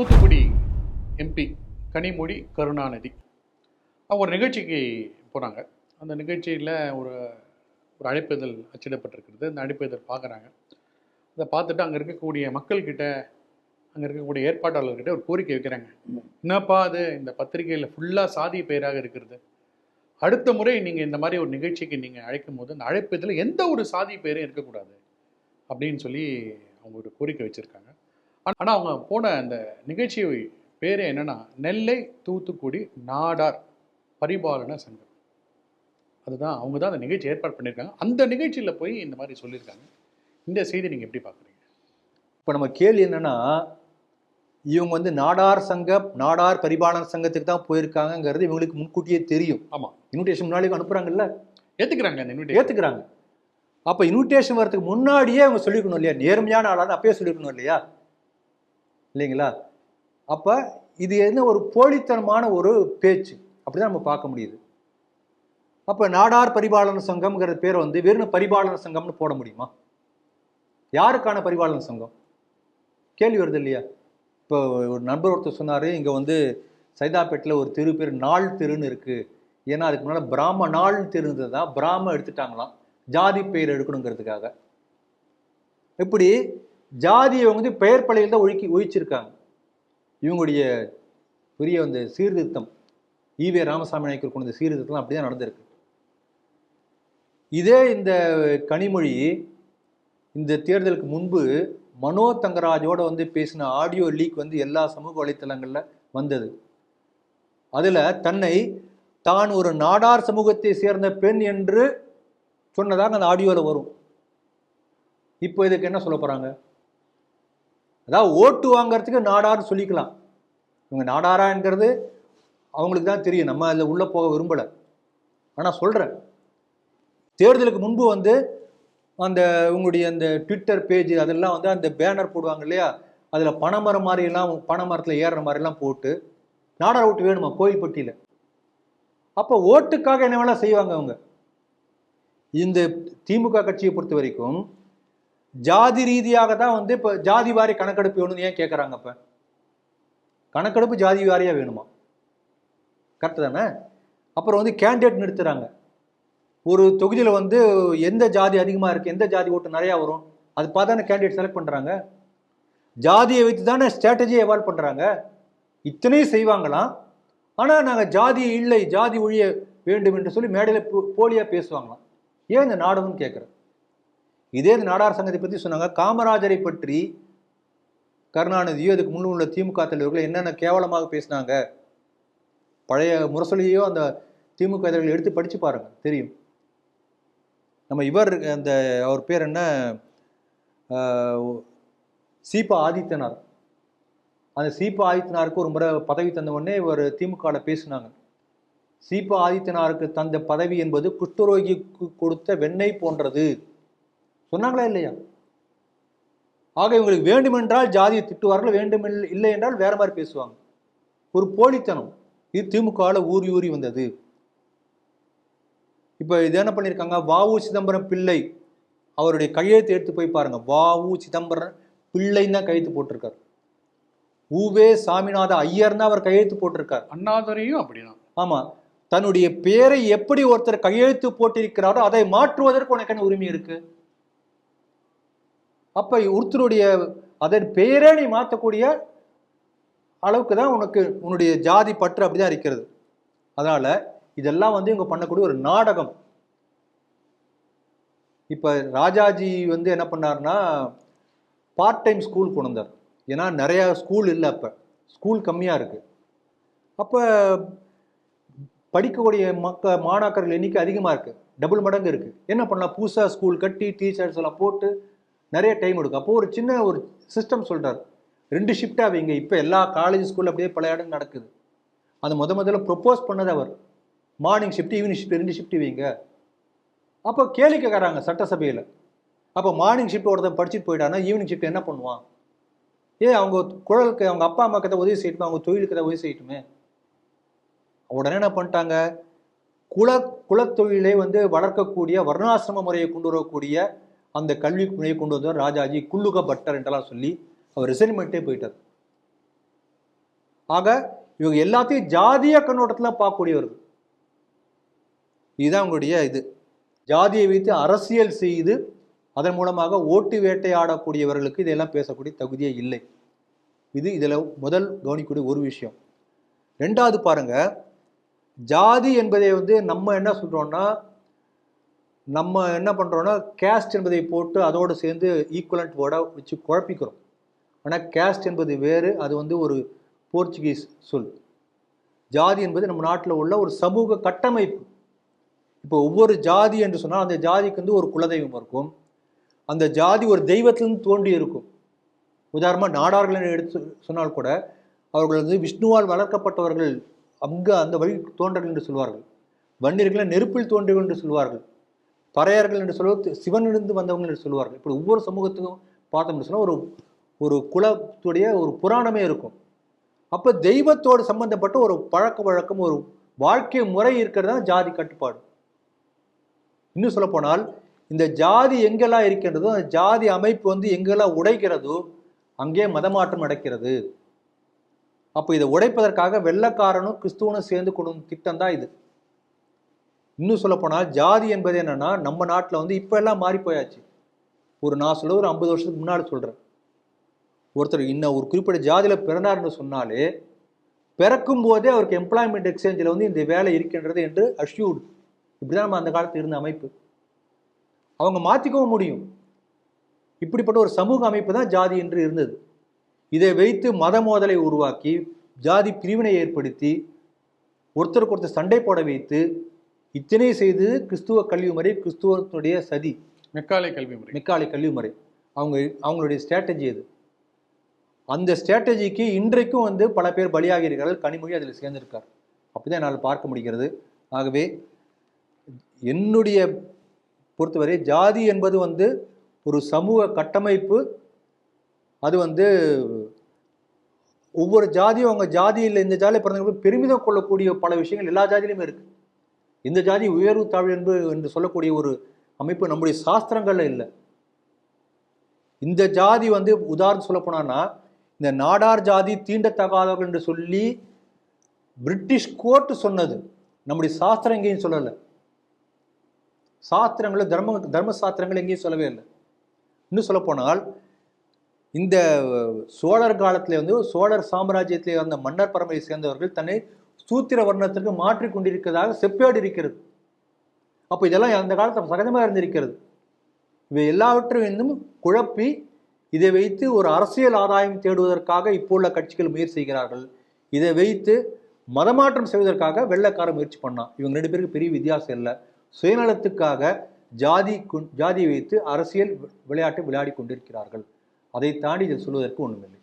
Thoothukudi MP Kanimozhi Karunanidhi. அவங்க ஒரு நிகழ்ச்சிக்கு போனாங்க. அந்த நிகழ்ச்சியில் ஒரு ஒரு அழைப்பிதழ் அச்சிடப்பட்டிருக்கிறது. அந்த அழைப்புதல் பார்க்குறாங்க. அதை பார்த்துட்டு அங்கே இருக்கக்கூடிய மக்கள்கிட்ட அங்கே இருக்கக்கூடிய ஏற்பாட்டாளர்கிட்ட ஒரு கோரிக்கை வைக்கிறாங்க. என்னப்பா அது? இந்த பத்திரிகையில் ஃபுல்லாக சாதி பெயராக இருக்கிறது. அடுத்த முறை நீங்கள் இந்த மாதிரி ஒரு நிகழ்ச்சிக்கு நீங்கள் அழைக்கும் போது அந்த அழைப்பிதழில் எந்த ஒரு சாதி பெயரும் இருக்கக்கூடாது அப்படின்னு சொல்லி அவங்க ஒரு கோரிக்கை வச்சுருக்காங்க. ஆனால் அவங்க போன அந்த நிகழ்ச்சி பேர் என்னன்னா நெல்லை தூத்துக்குடி நாடார் பரிபாலன சங்கம். அதுதான் அவங்க தான் அந்த நிகழ்ச்சி ஏற்பாடு பண்ணியிருக்காங்க. அந்த நிகழ்ச்சியில் போய் இந்த மாதிரி சொல்லியிருக்காங்க. இந்த செய்தி நீங்கள் எப்படி பார்க்குறீங்க இப்போ நம்ம கேள்வி என்னன்னா இவங்க வந்து நாடார் சங்கம் நாடார் பரிபாலன சங்கத்துக்கு தான் போயிருக்காங்கங்கிறது இவங்களுக்கு முன்கூட்டியே தெரியும். ஆமாம் இன்விடேஷன் முன்னாடி அனுப்புறாங்கல்ல? ஏற்றுக்கிறாங்க அந்த invitation. ஏத்துக்கிறாங்க. அப்ப இன்விடேஷன் வரதுக்கு முன்னாடியே அவங்க சொல்லிக்கணும் இல்லையா? நேர்மையான ஆளான்னு அப்பயே சொல்லிக்கணும் இல்லையா? இல்லைங்களா? அப்போ இது என்ன ஒரு போலித்தனமான ஒரு பேச்சு. அப்படி தான் நம்ம பார்க்க முடியுது. அப்போ நாடார் பரிபாலன சங்கம்ங்கிற பேர் வந்து வெறும் பரிபாலன சங்கம்னு போட முடியுமா? யாருக்கான பரிபாலன சங்கம்? கேள்வி வருது இல்லையா? இப்போ ஒரு நண்பர் ஒருத்தர் சொன்னார் இங்கே வந்து சைதாப்பேட்டில் ஒரு தெரு பேர் நாள் தெருன்னு இருக்குது ஏன்னா அதுக்கு முன்னால் பிராம நாள் தெருந்தது தான் பிராம எடுத்துட்டாங்களாம். ஜாதி பெயர் எடுக்கணுங்கிறதுக்காக. இப்படி ஜாதியை வந்து பெயர் பள்ளியில் தான் ஒழுக்கி ஒழிச்சிருக்காங்க. இவங்களுடைய பெரிய அந்த சீர்திருத்தம் ஈவே ராமசாமி நாயக்கர் கொண்ட சீர்திருத்தம் அப்படிதான் நடந்திருக்கு. இதே இந்த கனிமொழி இந்த தேர்தலுக்கு முன்பு மனோ தங்கராஜோட வந்து பேசின ஆடியோ லீக் வந்து எல்லா சமூக வலைத்தளங்களில் வந்தது. அதில் தன்னை தான் ஒரு நாடார் சமூகத்தை சேர்ந்த பெண் என்று சொன்னதாக அந்த ஆடியோவில் வரும். இப்போ இதுக்கு என்ன சொல்ல போகிறாங்க அதாவது ஓட்டு வாங்குறதுக்கு நாடார்னு சொல்லிக்கலாம். இவங்க நாடாராங்கிறது அவங்களுக்கு தான் தெரியும். நம்ம அதில் உள்ளே போக விரும்பலை. ஆனால் சொல்கிறேன் தேர்தலுக்கு முன்பு வந்து அந்த உங்களுடைய அந்த ட்விட்டர் பேஜ் அதெல்லாம் வந்து அந்த பேனர் போடுவாங்க இல்லையா? அதில் பனைமரம் மாதிரிலாம் பனைமரத்தில் ஏறுற மாதிரிலாம் போட்டு நாடார் ஓட்டு வேணுமா? கோயில்பட்டியில். அப்போ ஓட்டுக்காக என்ன வேணால் செய்வாங்க அவங்க. இந்த திமுக கட்சியை பொறுத்த வரைக்கும் ஜாதி ரீதியாக தான் வந்து இப்போ ஜாதி வாரி கணக்கெடுப்பு வேணும்னு ஏன் கேட்குறாங்க இப்போ கணக்கெடுப்பு ஜாதி வாரியாக வேணுமா? கரெக்டு தானே? அப்புறம் வந்து கேண்டிடேட் நிறுத்துறாங்க. ஒரு தொகுதியில் வந்து எந்த ஜாதி அதிகமாக இருக்குது எந்த ஜாதி ஓட்டு நிறையா வரும் அது பார்த்தானே கேண்டிடேட் செலக்ட் பண்ணுறாங்க ஜாதியை வைத்து தானே ஸ்ட்ராட்டஜியை எவால்வ் பண்ணுறாங்க இத்தனையும் செய்வாங்களாம். ஆனால் நாங்கள் ஜாதி இல்லை ஜாதி ஒழிய வேண்டும் என்று சொல்லி மேடையில் போலியாக பேசுவாங்களாம். ஏன் இந்த நாடகம்னு கேட்குறேன் இதே இந்த நாடார் சங்கத்தை பற்றி சொன்னாங்க. காமராஜரை பற்றி கருணாநிதியோ அதுக்கு முன்னு உள்ள திமுக தலைவர்கள் என்னென்ன கேவலமாக பேசினாங்க? பழைய முரசொலியோ அந்த திமுக தலைவர்கள் எடுத்து படித்து பாருங்க. தெரியும். நம்ம இவர் அந்த அவர் பேர் என்ன? சீபா ஆதித்யனார் அந்த சீபா ஆதித்யனாருக்கு ஒரு முறை பதவி தந்த உடனே இவர் திமுகவில் பேசினாங்க. சீபா ஆதித்யனாருக்கு தந்த பதவி என்பது குஷ்டரோகிக்கு கொடுத்த வெண்ணெய் போன்றது. சொன்னாங்களா இல்லையா? ஆக இவங்களுக்கு வேண்டுமென்றால் ஜாதியை திட்டுவார்கள் வேண்டும் இல்லை என்றால் வேற மாதிரி பேசுவாங்க. ஒரு போலித்தனம். இது திமுகவில் ஊறி ஊறி வந்தது. இப்போ இது என்ன பண்ணியிருக்காங்க வாவு சிதம்பரம் பிள்ளை அவருடைய கையெழுத்து எடுத்து போய் பாருங்க. வாவு சிதம்பரம் பிள்ளைன்னு தான் கையெழுத்து போட்டிருக்கார். ஊவே சாமிநாத ஐயர் தான் அவர் கையெழுத்து போட்டிருக்கார். அண்ணாதுரையும் அப்படிதான். ஆமா. தன்னுடைய பேரை எப்படி ஒருத்தர் கையெழுத்து போட்டிருக்கிறாரோ அதை மாற்றுவதற்கு உனக்கு என்ன உரிமை இருக்கு? அப்போ ஒருத்தருடைய அதன் பெயரே நீ மாற்றக்கூடிய அளவுக்கு தான் உனக்கு உன்னுடைய ஜாதி பற்று அப்படிதான் இருக்கிறது. அதனால் இதெல்லாம் வந்து இவங்க பண்ணக்கூடிய ஒரு நாடகம். இப்போ ராஜாஜி வந்து என்ன பண்ணாருன்னா பார்ட் டைம் ஸ்கூல் கொண்டு வந்தார். ஏன்னா நிறையா ஸ்கூல் இல்லை அப்போ. ஸ்கூல் கம்மியாக இருக்குது அப்போ படிக்கக்கூடிய மக்க மாணாக்கர்கள் எண்ணிக்கை அதிகமாக இருக்குது டபுள் மடங்கு இருக்குது என்ன பண்ணலாம்? புதுசாக ஸ்கூல் கட்டி டீச்சர்ஸ் எல்லாம் போட்டு நிறைய டைம் எடுக்கும். அப்போ ஒரு சின்ன ஒரு சிஸ்டம் சொல்கிறார் ரெண்டு ஷிஃப்டாக வைங்க. இப்போ எல்லா காலேஜ் ஸ்கூலில் அப்படியே பல இடம் நடக்குது. அது முத முதல்ல ப்ரொப்போஸ் பண்ணது அவர். மார்னிங் ஷிஃப்ட் ஈவினிங் ஷிஃப்ட் ரெண்டு ஷிஃப்ட் வைங்க. அப்போ கேள்வி கேட்குறாங்க சட்டசபையில். அப்போ மார்னிங் ஷிஃப்ட் ஒருத்தன் படிச்சுட்டு போயிட்டான்னா ஈவினிங் ஷிஃப்ட் என்ன பண்ணுவான்? ஏன் அவங்க குழலுக்கு அவங்க அப்பா அம்மா கதை உதவி செய்யட்டுமே? அவங்க தொழிலுக்கு தான் உதவி செய்யட்டுமே? உடனே என்ன பண்ணிட்டாங்க? குல குலத்தொழிலை வந்து வளர்க்கக்கூடிய வர்ணாசிரம முறையை கொண்டு வரக்கூடிய அந்த கல்வி முறையை கொண்டு வந்தவர் ராஜாஜி குல்லுக பட்டர் என்றெல்லாம் சொல்லி அவர் ரிசைன்மெண்ட்டே போயிட்டார். ஆக இவங்க எல்லாத்தையும் ஜாதிய கண்ணோட்டத்தில் பார்க்கக்கூடியவர்கள். இதுதான் உங்களுடைய இது. ஜாதியை வைத்து அரசியல் செய்து அதன் மூலமாக ஓட்டு வேட்டையாடக்கூடியவர்களுக்கு இதெல்லாம் பேசக்கூடிய தகுதியே இல்லை. இது இதில் முதல் கவனிக்கக்கூடிய ஒரு விஷயம். ரெண்டாவது பாருங்க ஜாதி என்பதை வந்து நம்ம என்ன சொல்கிறோம்னா நம்ம என்ன பண்ணுறோன்னா கேஸ்ட் என்பதை போட்டு அதோடு சேர்ந்து ஈக்குவலண்ட் வேர்டாக வச்சு குழப்பிக்கிறோம். ஆனால் கேஸ்ட் என்பது வேறு அது வந்து ஒரு போர்ச்சுகீஸ் சொல். ஜாதி என்பது நம்ம நாட்டில் உள்ள ஒரு சமூக கட்டமைப்பு. இப்போ ஒவ்வொரு ஜாதி என்று சொன்னால் அந்த ஜாதிக்கு வந்து ஒரு குலதெய்வம் இருக்கும். அந்த ஜாதி ஒரு தெய்வத்திலிருந்து தோண்டி இருக்கும். உதாரணமாக நாடார்கள் என்று எடுத்து சொன்னால் கூட அவர்கள் வந்து விஷ்ணுவால் வளர்க்கப்பட்டவர்கள் அங்கே அந்த வழி தோன்றர்கள் என்று சொல்வார்கள். வன்னியர்களை நெருப்பில் தோன்றியவர்கள் என்று சொல்வார்கள். பறையர்கள் என்று சொல்வது சிவனிலிருந்து வந்தவங்க என்று சொல்லுவார்கள். இப்படி ஒவ்வொரு சமூகத்துக்கும் பார்த்தோம்னு சொன்னால் ஒரு ஒரு குலத்துடைய ஒரு புராணமே இருக்கும். அப்போ தெய்வத்தோடு சம்பந்தப்பட்ட ஒரு பழக்க வழக்கம் ஒரு வாழ்க்கை முறை இருக்கிறது தான் ஜாதி கட்டுப்பாடு. இன்னும் சொல்லப்போனால் இந்த ஜாதி எங்கெல்லாம் இருக்கின்றதோ அந்த ஜாதி அமைப்பு வந்து எங்கெல்லாம் உடைக்கிறதோ அங்கே மதமாற்றம் நடக்கிறது. அப்போ இதை உடைப்பதற்காக வெள்ளக்காரனும் கிறிஸ்துவனும் சேர்ந்து கொடும் திட்டம் தான் இது. இன்னும் சொல்லப்போனால் ஜாதி என்பது என்னென்னா நம்ம நாட்டில் வந்து இப்போ எல்லாம் மாறி போயாச்சு ஒரு நான் சொல்ல ஒரு ஐம்பது வருஷத்துக்கு முன்னாடி சொல்கிறேன் ஒருத்தர் இன்னும் ஒரு குறிப்பிட்ட ஜாதியில் பிறந்தார்னு சொன்னாலே பிறக்கும் போதே அவருக்கு எம்ப்ளாய்மெண்ட் எக்ஸ்சேஞ்சில் வந்து இந்த வேலை இருக்கின்றது என்று அஷ்யூர்டு இப்படிதான் நம்ம அந்த காலத்தில் இருந்த அமைப்பு. அவங்க மாற்றிக்கவும் முடியும். இப்படிப்பட்ட ஒரு சமூக அமைப்பு தான் ஜாதி என்று இருந்தது. இதை வைத்து மத மோதலை உருவாக்கி ஜாதி பிரிவினை ஏற்படுத்தி ஒருத்தருக்கு ஒருத்தர் சண்டை போட வைத்து இத்தனை செய்து கிறிஸ்துவ கல்வி முறை கிறிஸ்துவத்துடைய சதி. மெக்காலை கல்வி முறை. மெக்காலை கல்வி முறை. அவங்க அவங்களுடைய ஸ்ட்ராட்டஜி அது. அந்த ஸ்ட்ராட்டஜிக்கு இன்றைக்கும் வந்து பல பேர் பலியாகி இருக்கிறார்கள் கனிமொழி அதில் சேர்ந்திருக்கார். அப்படிதான் என்னால் பார்க்க முடிகிறது. ஆகவே என்னுடைய பொறுத்தவரை ஜாதி என்பது வந்து ஒரு சமூக கட்டமைப்பு. அது வந்து ஒவ்வொரு ஜாதியும் அவங்க ஜாதியில் இந்த ஜாதியில் பிறந்தவங்க பெருமிதம் கொள்ளக்கூடிய பல விஷயங்கள் எல்லா ஜாதியிலுமே இருக்கு. இந்த ஜாதி உயர்வு தாழ்வு என்பது என்று சொல்லக்கூடிய ஒரு அமைப்பு நம்முடைய சாஸ்திரங்களில் இல்லை. இந்த ஜாதி வந்து உதாரணம் சொல்ல போனான்னா இந்த நாடார் ஜாதி தீண்டத்தகாதவர்கள் என்று சொல்லி பிரிட்டிஷ் கோர்ட் சொன்னது. நம்முடைய சாஸ்திரம் எங்கேயும் சொல்லலை. சாஸ்திரங்களும் தர்ம தர்ம சாஸ்திரங்கள் எங்கேயும் சொல்லவே இல்லை. இன்னும் சொல்லப்போனால் இந்த சோழர் காலத்தில் வந்து சோழர் சாம்ராஜ்யத்தில் வந்த மன்னர் பரம்பரையை சேர்ந்தவர்கள் தன்னை சூத்திர வர்ணத்திற்கு மாற்றிக் கொண்டிருக்கிறதாக செப்பேடு இருக்கிறது. அப்போ இதெல்லாம் அந்த காலத்தில் சகஜமாக இருந்திருக்கிறது. இவை எல்லாவற்றையும் குழப்பி இதை வைத்து ஒரு அரசியல் ஆதாயம் தேடுவதற்காக இப்போ உள்ள கட்சிகள் முயற்சி செய்கிறார்கள். இதை வைத்து மதமாற்றம் செய்வதற்காக வெள்ளக்கார முயற்சி பண்ணான். இவங்க ரெண்டு பேருக்கு பெரிய வித்தியாசம் இல்லை. சுயநலத்துக்காக ஜாதி கு- ஜாதியை வைத்து அரசியல் விளையாட்டு விளையாடி கொண்டிருக்கிறார்கள். அதை தாண்டி இதில் சொல்வதற்கு ஒன்றுமில்லை